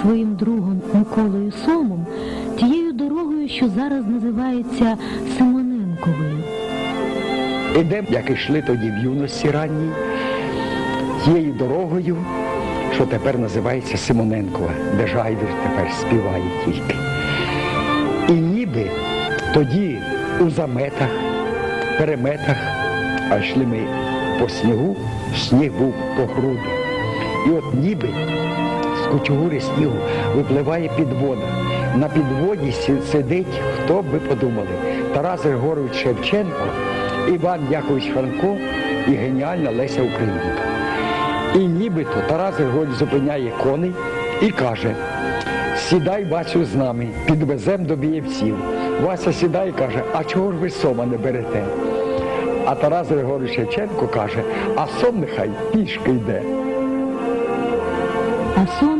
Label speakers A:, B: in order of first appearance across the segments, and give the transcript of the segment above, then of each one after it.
A: своїм другом Миколою Сомом, тією дорогою, що зараз називається Симоненковою.
B: Ідемо, як ішли тоді в юності ранній, тією дорогою, що тепер називається Симоненкова, де Жайдер тепер співає тільки. І ніби тоді у заметах, переметах, а йшли ми по снігу, сніг був по груди. І от ніби кучугури снігу випливає підвода. На підводі сидить, хто б ви подумали, Тарас Григорович Шевченко, Іван Якович Франко і геніальна Леся Українка. І нібито Тарас Григорович зупиняє коней і каже, сідай, Васю, з нами, підвезем до Бієвців. Вася сідає і каже, а чого ж ви сома не берете? А Тарас Григорович Шевченко каже, а сом нехай пішки йде.
A: А сон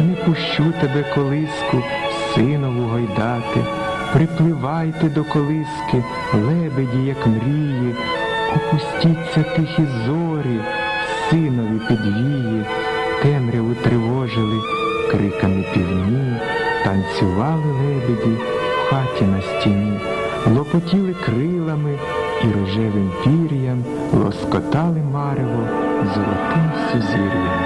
C: не пущу тебе колиску, синову гойдати. Припливайте до колиски, лебеді, як мрії, Опустіться тихі зорі, синові підвії, темряву тривожили, криками півні, танцювали лебеді в хаті на стіні, лопотіли крилами і рожевим пір'ям, лоскотали марево золотим сузір'ям.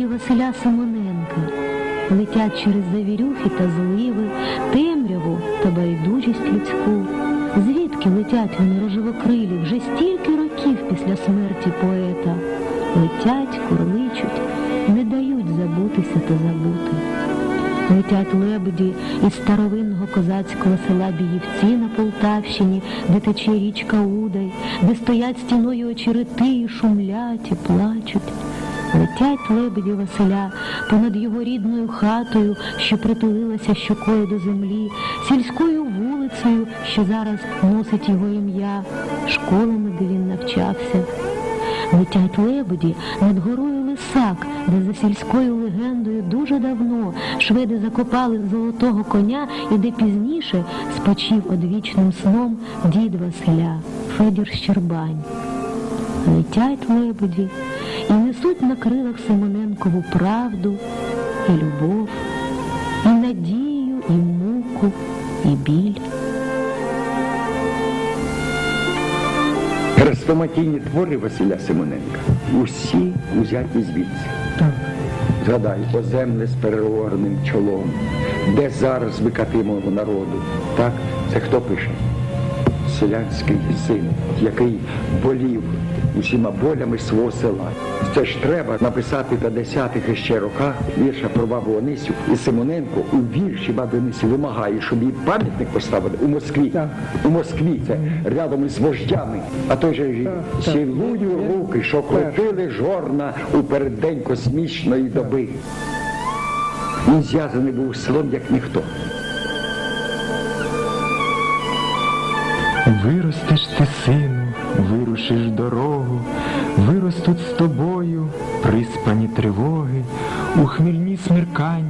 A: Летять Василя Симоненка? Летять через завірюхи та зливи, темряву та байдужість людську. Звідки летять вони рожевокрилі вже стільки років після смерті поета? Летять, курличуть, не дають забутися та забути. Летять лебеді із старовинного козацького села Біївці на Полтавщині, де тече річка Удай, де стоять стіною очерети і шумлять і плачуть. Летять лебеді Василя понад його рідною хатою, що притулилася щокою до землі, сільською вулицею, що зараз носить його ім'я, школами, де він навчався. Летять лебеді над горою Лисак, де за сільською легендою дуже давно шведи закопали золотого коня і де пізніше спочив одвічним сном дід Василя, Федір Щербань. Летять лебеді несуть на крилах Симоненкову правду і любов, і надію, і муку, і біль.
B: Хрестоматійні твори Василя Симоненка усі узяті звідси. Згадай, о з переорним чолом, де зараз викатимого народу. Так, це хто пише? Селянський син, який болів усіма болями свого села. Це ж треба написати в 50-х іще роках вірша про бабу Онисю і Симоненко у вірші баби Онисі вимагає, щоб їй пам'ятник поставили у Москві. У Москві це рядом із вождями. А той же ж цілую руки, що крутили жорна у переддень космічної доби. Він зв'язаний був селом як ніхто.
C: Виростеш ти, сину, вирушиш дорогу, виростуть з тобою приспані тривоги, у хмільні смеркання,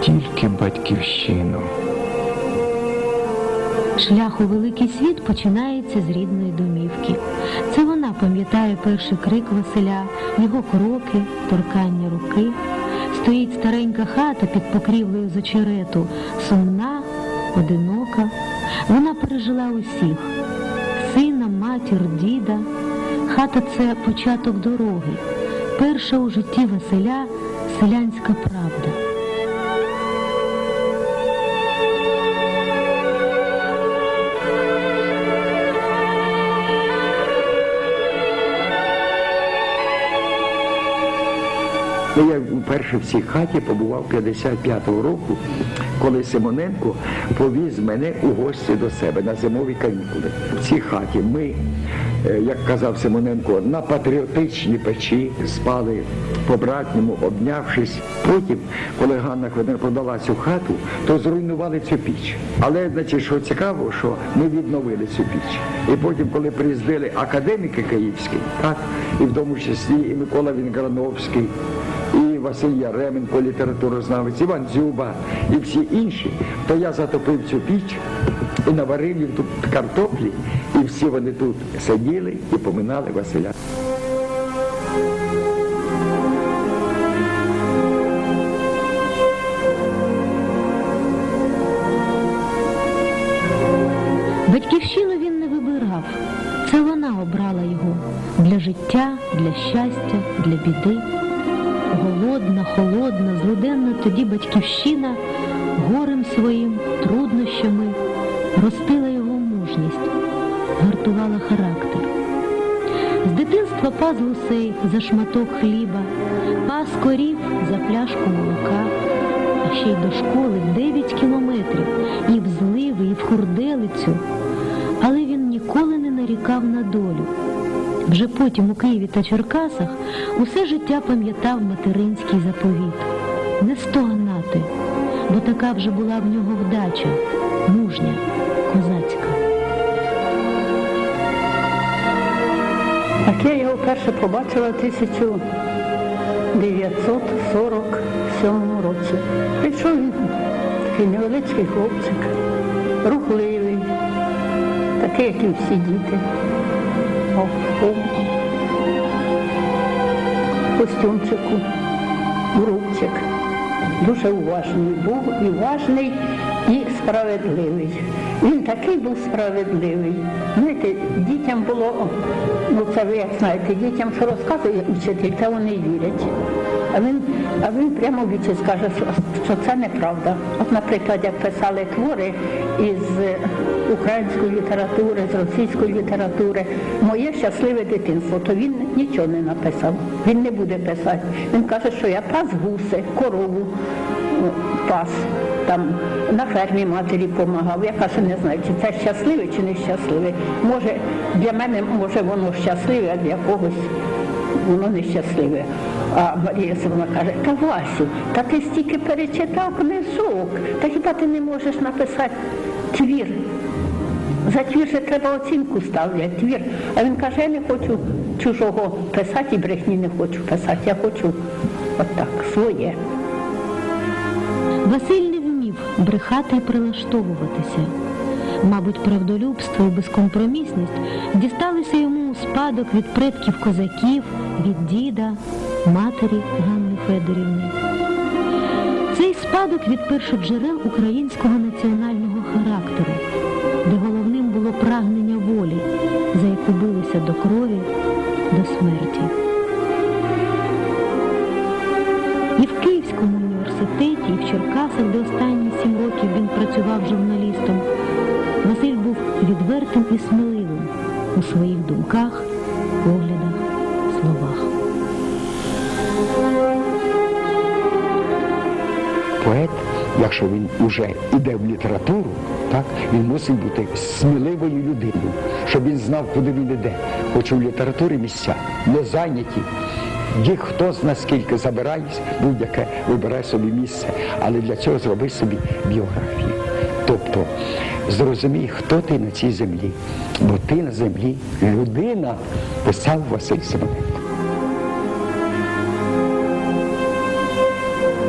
C: тільки батьківщину.
A: Шлях у великий світ починається з рідної домівки. Це вона пам'ятає перший крик Василя, його кроки, торкання руки. Стоїть старенька хата під покрівлею з очерету, сумна, одинока. Вона пережила усіх сина, матір, діда. Хата це початок дороги. Перша у житті Василя селянська правда.
B: Ну, я вперше в цій хаті побував 55-го року, коли Симоненко повіз мене у гості до себе на зимові канікули. В цій хаті ми, е, як казав Симоненко, на патріотичній печі спали по-братньому, обнявшись. Потім, коли Ганна Хведер продала цю хату, то зруйнували цю піч. Але, значить, що цікаво, що ми відновили цю піч. І потім, коли приїздили академіки київські, так, і в тому числі і Микола Вінграновський, і Василь Яременко, літературознавець, Іван Дзюба і всі інші, то я затопив цю піч і наварив їм тут картоплі, і всі вони тут сиділи і поминали Василя.
A: Батьківщину він не вибирав. Це вона обрала його для життя, для щастя, для біди. Голодна, холодна, злиденна тоді батьківщина горем своїм, труднощами ростила його мужність, гартувала характер. З дитинства пас гусей за шматок хліба, пас корів за пляшку молока, а ще й до школи 9 кілометрів, і в зливи, і в хурделицю. Але він ніколи не нарікав на долю. Вже потім у Києві та Черкасах усе життя пам'ятав материнський заповіт. Не стогнати, бо така вже була в нього вдача, мужня, козацька.
D: Так я його вперше побачила в 1947 році. Прийшов він такий невеличкий хлопчик, рухливий, такий, як і всі діти. О, о, костюмчику, рубчик. Дуже уважний був, і уважний, і справедливий. Він такий був справедливий. Знаєте, дітям було, ну це ви як знаєте, дітям що розказує вчитель, та вони вірять. А він, а він прямо в вічі скаже, що це неправда. От, наприклад, як писали твори із е, української літератури, з російської літератури, моє щасливе дитинство, то він нічого не написав. Він не буде писати. Він каже, що я пас гуси, корову пас. Там на фермі матері допомагав. Я кажу, не знаю, чи це щасливе, чи не щасливе. Може, для мене може воно щасливе, а для когось воно нещасливе. А Марія Симона каже, та Васю, та ти стільки перечитав книжок, та хіба ти не можеш написати твір? За твір же треба оцінку ставлять, твір. А він каже, я не хочу чужого писати і брехні не хочу писати, я хочу отак, своє.
A: Василь не вмів брехати і прилаштовуватися. Мабуть, правдолюбство і безкомпромісність дісталися йому у спадок від предків козаків, від діда, матері Ганни Федорівни. Цей спадок від першоджерел українського національного характеру, де головним було прагнення волі, за яку билися до крові, до смерті. І в Київському університеті, і в Черкасах, де останні сім років він працював журналістом, Василь був відвертим і сміливим
B: якщо він уже йде в літературу, Так? Він мусить бути сміливою людиною, щоб він знав, куди він іде. Хоч у літературі місця не зайняті. Їх хто з наскільки забирається, будь-яке вибирає собі місце, але для цього зроби собі біографію. Тобто зрозумій, хто ти на цій землі, бо ти на землі людина, писав Василь Симоненко.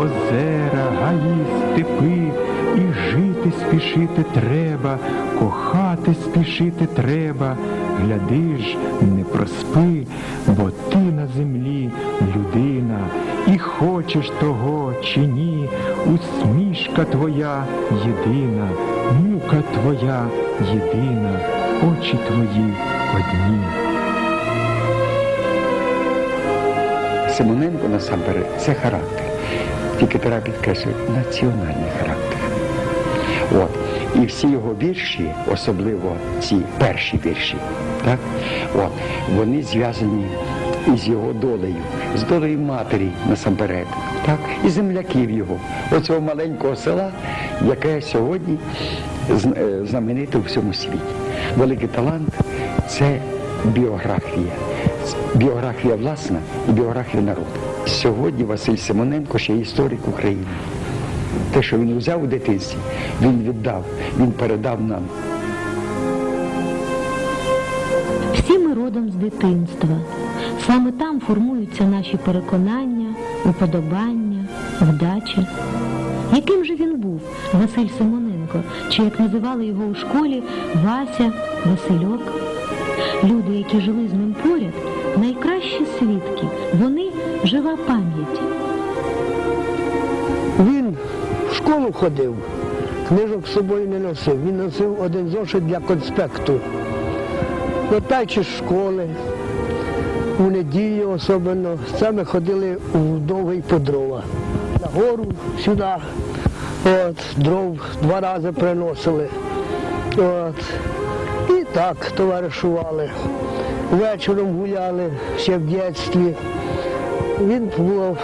C: озера, гаї, степи, і жити спішити треба, кохати спішити треба. Гляди ж, не проспи, бо ти на землі людина, і хочеш того чи ні, усмішка твоя єдина, мука твоя єдина, очі твої одні.
B: Симоненко насамперед це характер. Тільки треба підкреслювати національний характер. От. І всі його вірші, особливо ці перші вірші, так? От. вони зв'язані із його долею, з долею матері насамперед, так? і земляків його, оцього маленького села, яке сьогодні е, знамените у всьому світі. Великий талант це біографія. Біографія власна і біографія народу. Сьогодні Василь Симоненко ще історик України. Те, що він взяв у дитинстві, він віддав, він передав нам.
A: Всі ми родом з дитинства. Саме там формуються наші переконання, уподобання, вдача. Яким же він був, Василь Симоненко, чи як називали його у школі Вася, Васильок? Люди, які жили з ним поряд, найкращі свідки, вони жива пам'ять.
E: Він в школу ходив, книжок з собою не носив. Він носив один зошит для конспекту. Вертаючи з школи, у неділю особливо, ми ходили у довгий по дрова. На гору сюди, от, дров два рази приносили. От. І так товаришували. Вечором гуляли ще в дитинстві. Він був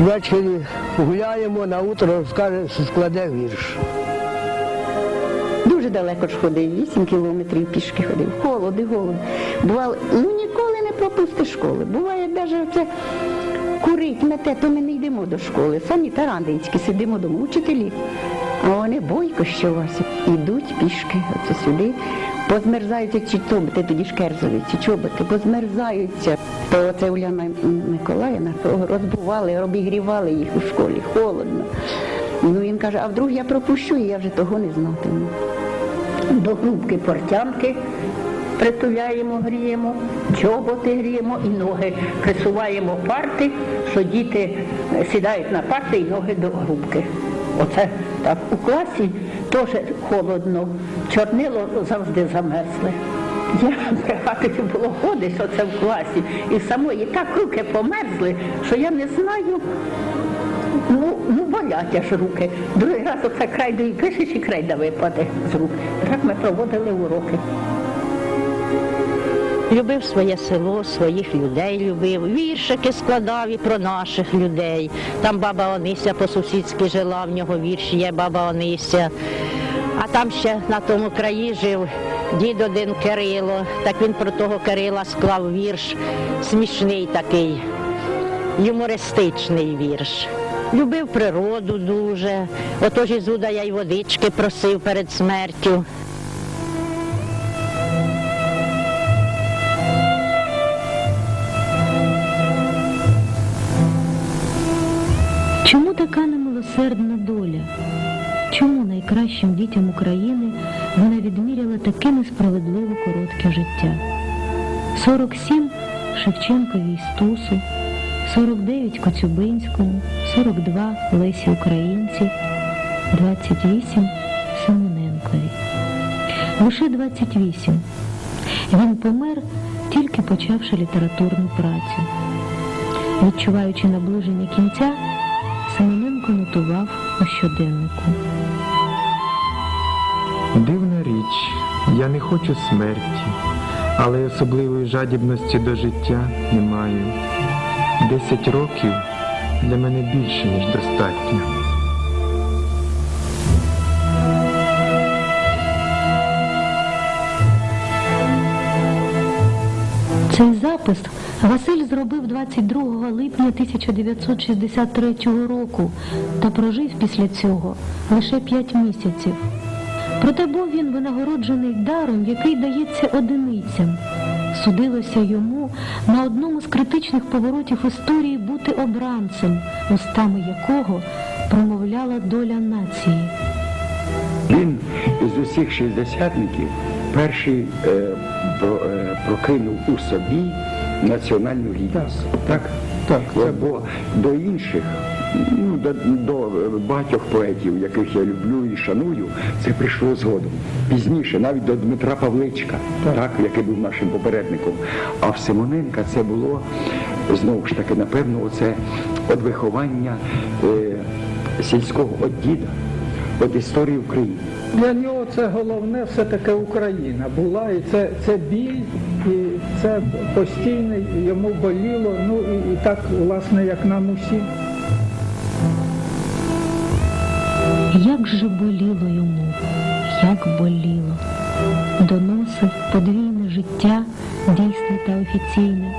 E: Ввечері гуляємо, на утро скаже, складе вірш.
D: Дуже далеко ж ходив, 8 кілометрів пішки ходив. Холод і голод. Бувало, ну ніколи не пропустиш школи. Буває навіть це курить мете, то ми не йдемо до школи. Самі тарандинські сидимо дома, учителі. А вони бойко що вас. Ідуть пішки, оце сюди. Позмерзаються ці чоботи, тоді ж ці чоботи, позмерзаються. То оце Уляна Миколаївна розбували, обігрівали їх у школі, холодно. Ну він каже, а вдруг я пропущу, і я вже того не знатиму. До грубки портянки притуляємо, гріємо, чоботи гріємо і ноги. Присуваємо парти, що діти сідають на парти і ноги до грубки. Оце так. У класі теж холодно, чорнило завжди замерзли. Я пригадую, було що це в класі, і самої так руки померзли, що я не знаю, Ну, ну болять аж руки. Другий раз оце крайду і пишеш, і крайда випаде з рук. Так ми проводили уроки.
F: Любив своє село, своїх людей любив, віршики складав і про наших людей. Там баба Онися по-сусідськи жила, в нього вірш є баба Онися. А там ще на тому краї жив дід один Кирило. Так він про того Кирила склав вірш, смішний такий, юмористичний вірш. Любив природу дуже. Отож із Уда я й водички просив перед смертю.
A: Чому така немилосердна доля? Чому найкращим дітям України вона відміряла таке несправедливо коротке життя? 47 Шевченкові і Стусу, 49 Коцюбинському, 42 Лесі Українці, 28 Симоненкові. лише 28. Він помер, тільки почавши літературну працю. Відчуваючи наближення кінця, Семененко нотував у щоденнику.
C: Дивна річ, я не хочу смерті, але особливої жадібності до життя не маю. Десять років для мене більше, ніж достатньо.
A: Цей запис Василь зробив 22 липня 1963 року та прожив після цього лише 5 місяців. Проте був він винагороджений даром, який дається одиницям. Судилося йому на одному з критичних поворотів історії бути обранцем, устами якого промовляла доля нації.
B: Він із усіх шістдесятників перший е, е, прокинув у собі національну гідність. Так? Так. Бо до інших, ну, до, до багатьох поетів, яких я люблю і шаную, це прийшло згодом. Пізніше, навіть до Дмитра Павличка, так. який був нашим попередником. А в Симоненка це було знову ж таки, напевно, оце від виховання е, сільського від діда, від історії України.
G: Для нього це головне все-таки Україна була, і це, це біль, і це постійно йому боліло, ну і, і так, власне, як нам усім.
A: Як же боліло йому, як боліло. Доносив подвійне життя, дійсне та офіційне,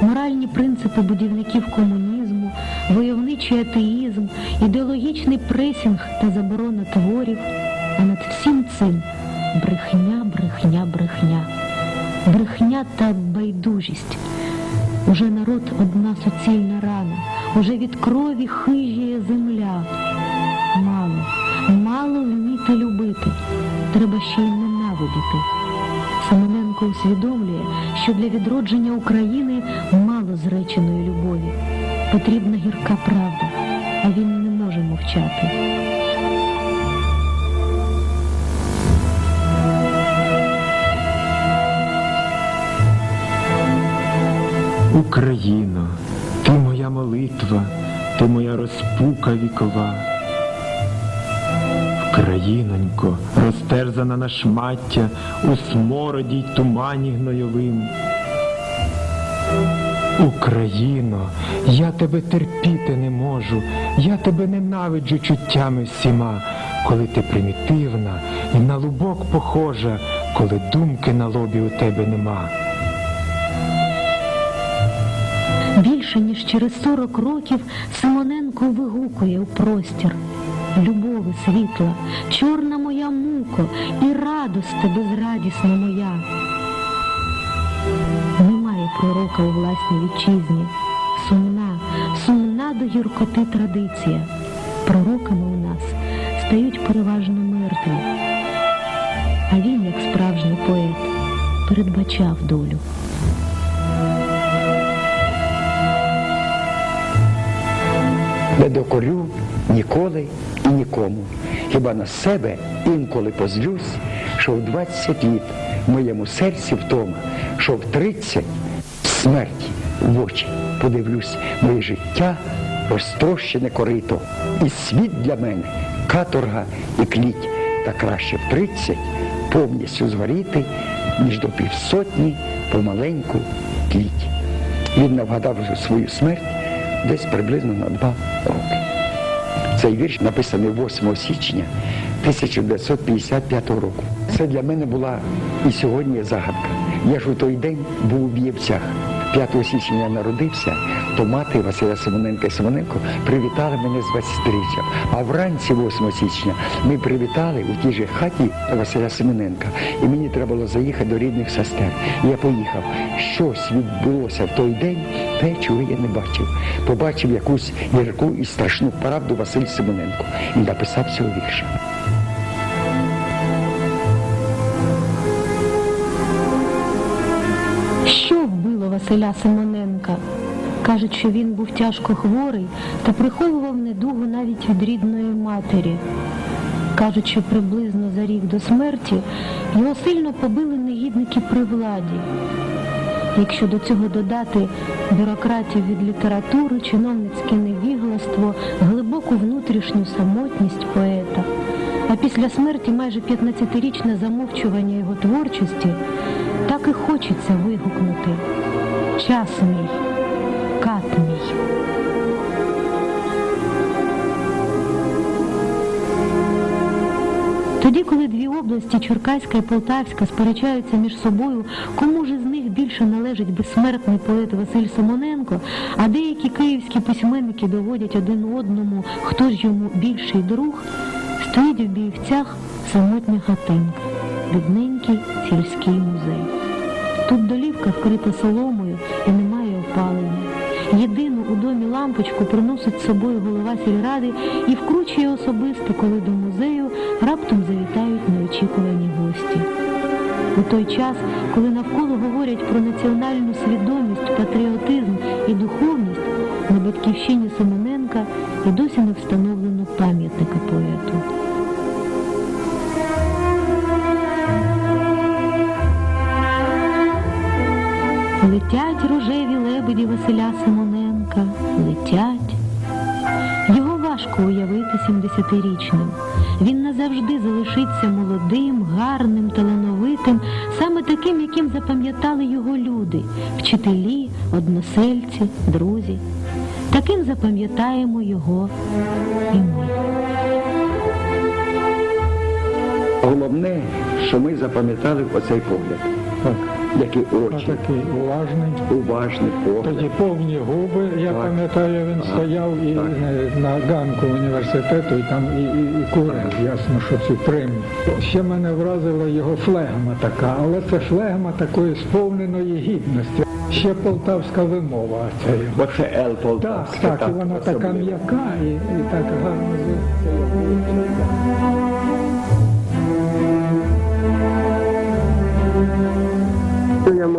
A: моральні принципи будівників комунізму, войовничий атеїзм, ідеологічний пресінг та заборона творів, а над всім цим брехня, брехня, брехня, брехня та байдужість. Уже народ одна суцільна рана, уже від крові хижіє земля. Мало, мало вміти любити, треба ще й ненавидіти. Семененко усвідомлює, що для відродження України мало зреченої любові. Потрібна гірка правда, а він не може мовчати.
C: Україно, ти моя молитва, ти моя розпука вікова. Країнонько, розтерзана на шмаття у смороді й тумані гнойовим. Україно, я тебе терпіти не можу, я тебе ненавиджу чуттями всіма, коли ти примітивна і на лубок похожа, коли думки на лобі у тебе нема.
A: Більше ніж через 40 років Симоненко вигукує у простір. Любови світла, чорна моя муко, і радосте безрадісна моя. Немає пророка у власній вітчизні. Сумна, сумна до гіркоти традиція. Пророками у нас стають переважно мертві. А він, як справжній поет, передбачав долю.
B: Не докорю ніколи і нікому. Хіба на себе інколи позлюсь, що в 20 літ моєму серці втома, що в 30 смерті в очі подивлюсь моє життя розтрощене корито. І світ для мене каторга і кліть. Та краще в 30 повністю згоріти, ніж до півсотні помаленьку тліть. Він навгадав свою смерть десь приблизно на два роки. Цей вірш написаний 8 січня 1955 року. Це для мене була і сьогодні загадка. Я ж у той день був у Б'євцях. 5 січня я народився, то мати Василя Симоненка і Симоненко привітали мене з 23-річчям. А вранці 8 січня ми привітали у тій же хаті Василя Симоненка. І мені треба було заїхати до рідних сестер. Я поїхав. Щось відбулося в той день, те, чого я не бачив. Побачив якусь гірку і страшну правду Василь Симоненко і написав цього вірша.
A: Що вбило Василя Симоненка? Кажуть, що він був тяжко хворий та приховував недугу навіть від рідної матері. Кажуть, що приблизно за рік до смерті його сильно побили негідники при владі. Якщо до цього додати бюрократію від літератури, чиновницьке невігластво, глибоку внутрішню самотність поета, а після смерті майже 15-річне замовчування його творчості, так і хочеться вигукнути Час мій, Тоді, коли дві області, Черкаська і Полтавська, сперечаються між собою, кому ж із них більше належить безсмертний поет Василь Симоненко, а деякі київські письменники доводять один одному, хто ж йому більший друг, стоїть в Біївцях самотня хатинка, бідненький сільський музей. Тут долівка вкрита соломою і немає опалення. Єдину у домі лампочку приносить з собою голова сільради і вкручує особисто, коли до музею раптом завітають неочікувані гості. У той час, коли навколо говорять про національну свідомість, патріотизм і духовність, на батьківщині Симоненка і досі не встановлено пам'ятника поету. Летять рожеві лебеді Василя Симоненка, летять. Важко уявити 70-річним. Він назавжди залишиться молодим, гарним, талановитим, саме таким, яким запам'ятали його люди, вчителі, односельці, друзі. Таким запам'ятаємо його і ми.
B: Головне, що ми запам'ятали оцей погляд,
G: Так.
B: Які очі,
G: такий уважний.
B: уважний погляд.
G: Тоді повні губи, я
B: Так.
G: пам'ятаю, він
B: Так.
G: стояв і
B: Так.
G: на ганку університету і там і, і, і курив, ясно, що цю премію. Ще мене вразила його флегма така, але це флегма такої сповненої гідності. Ще полтавська вимова. Це.
B: Бо це Ел
G: Так,
B: Полтавська.
G: так, і вона така м'яка і, і так гарно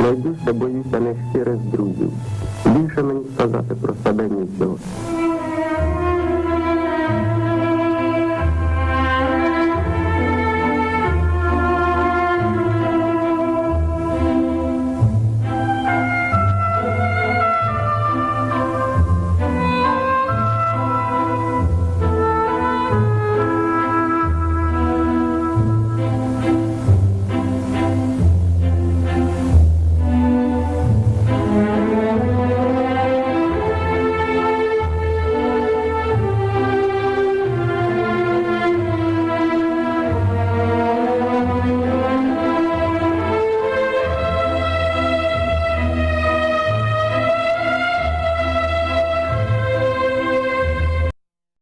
H: найбільше боюся нещирих друзів. Більше мені сказати про себе нічого.